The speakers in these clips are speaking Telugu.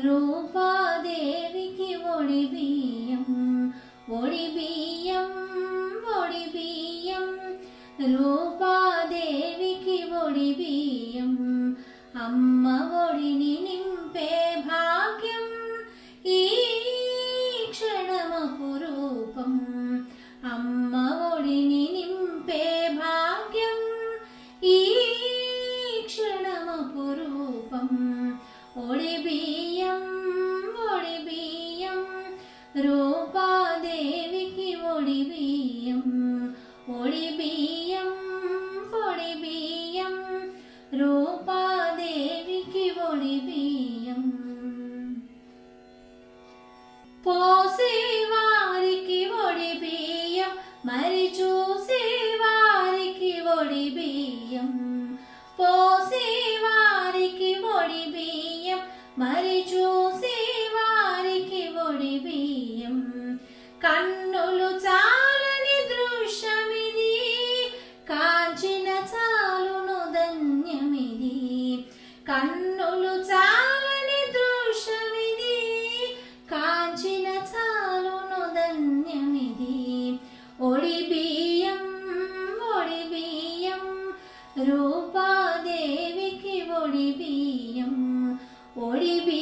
రూపాదేవికి ఒడి బియ్యం ఒడి బియ్యం ఒడి బియ్యం రూపాదేవికి ఒడి బియ్యం అమ్మ ఒడిని నింపే భాగ్యం ఈ క్షణమపు రూపం. అమ్మ ఒడిని నింపే భాగ్యం ఈ క్షణమపు రూపం. రూపాదేవికి ఒడి బియ్యం ఒడి బియ్యం పొడి బియ్యం రూపాదేవికి ఒడి బియ్యం పోసే వారికి ఒడి బియ్యం మరి చూసే వారికి ఒడి బియ్యం పోసే వారికి ఒడి బియ్యం మరి చూ దృశ్యం కన్నులు చాలని దృశ్యమిది కాంచిన చాలును ధన్యమిది. కన్నులు చాలని దృశ్యమిది కాంచిన చాలును ధన్యమిది. ఒడి బియ్యం ఒడి బియ్యం రూపాదేవికి ఒడి బియ్యం. ఒడి బియ్యం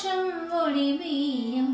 Semuanya.